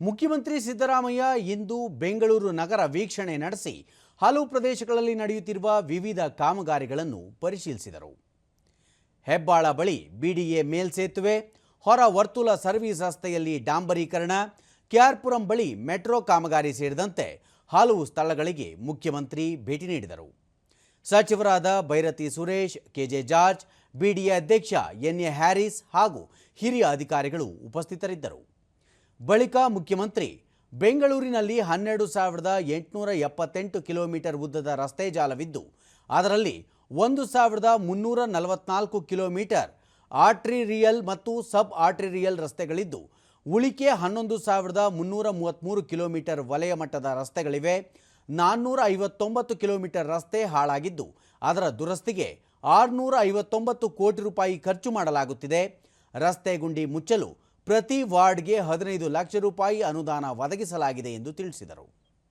ಮುಖ್ಯಮಂತ್ರಿ ಸಿದ್ದರಾಮಯ್ಯ ಇಂದು ಬೆಂಗಳೂರು ನಗರ ವೀಕ್ಷಣೆ ನಡೆಸಿ ಹಲವು ಪ್ರದೇಶಗಳಲ್ಲಿ ನಡೆಯುತ್ತಿರುವ ವಿವಿಧ ಕಾಮಗಾರಿಗಳನ್ನು ಪರಿಶೀಲಿಸಿದರು. ಹೆಬ್ಬಾಳ ಬಳಿ ಬಿಡಿಎ ಮೇಲ್ಸೇತುವೆ ಹೊರ ವರ್ತುಲ ಸರ್ವಿಸ್ ರಸ್ತೆಯಲ್ಲಿ ಡಾಂಬರೀಕರಣ, ಕೆಆರ್ಪುರಂ ಬಳಿ ಮೆಟ್ರೋ ಕಾಮಗಾರಿ ಸೇರಿದಂತೆ ಹಲವು ಸ್ಥಳಗಳಿಗೆ ಮುಖ್ಯಮಂತ್ರಿ ಭೇಟಿ ನೀಡಿದರು. ಸಚಿವರಾದ Byrathi Suresh, KJ George, BDA ಅಧ್ಯಕ್ಷ ಎನ್ ಎ ಹ್ಯಾರಿಸ್ ಹಾಗೂ ಹಿರಿಯ ಅಧಿಕಾರಿಗಳು ಉಪಸ್ಥಿತರಿದ್ದರು. ಬಳಿಕ ಮುಖ್ಯಮಂತ್ರಿ, ಬೆಂಗಳೂರಿನಲ್ಲಿ ಹನ್ನೆರಡು ಸಾವಿರದ ಎಂಟುನೂರ ಎಪ್ಪತ್ತೆಂಟು ಕಿಲೋಮೀಟರ್ ಉದ್ದದ ರಸ್ತೆ ಜಾಲವಿದ್ದು, ಅದರಲ್ಲಿ ಒಂದು ಸಾವಿರದ ಮುನ್ನೂರ ನಲವತ್ನಾಲ್ಕು ಕಿಲೋಮೀಟರ್ ಆರ್ಟ್ರಿರಿಯಲ್ ಮತ್ತು ಸಬ್ ಆರ್ಟ್ರಿರಿಯಲ್ ರಸ್ತೆಗಳಿದ್ದು, ಉಳಿಕೆ ಹನ್ನೊಂದು ಸಾವಿರದ ಮುನ್ನೂರ ಮೂವತ್ತ್ಮೂರು ಕಿಲೋಮೀಟರ್ ವಲಯ ಮಟ್ಟದ ರಸ್ತೆಗಳಿವೆ. ನಾನ್ನೂರ ಐವತ್ತೊಂಬತ್ತು ಕಿಲೋಮೀಟರ್ ರಸ್ತೆ ಹಾಳಾಗಿದ್ದು, ಅದರ ದುರಸ್ತಿಗೆ ಆರುನೂರ ಐವತ್ತೊಂಬತ್ತು ಕೋಟಿ ರೂಪಾಯಿ ಖರ್ಚು ಮಾಡಲಾಗುತ್ತಿದೆ. ರಸ್ತೆ ಗುಂಡಿ ಮುಚ್ಚಲು ಪ್ರತಿ ವಾರ್ಡ್ಗೆ ಹದಿನೈದು ಲಕ್ಷ ರೂಪಾಯಿ ಅನುದಾನ ಒದಗಿಸಲಾಗಿದೆ ಎಂದು ತಿಳಿಸಿದರು.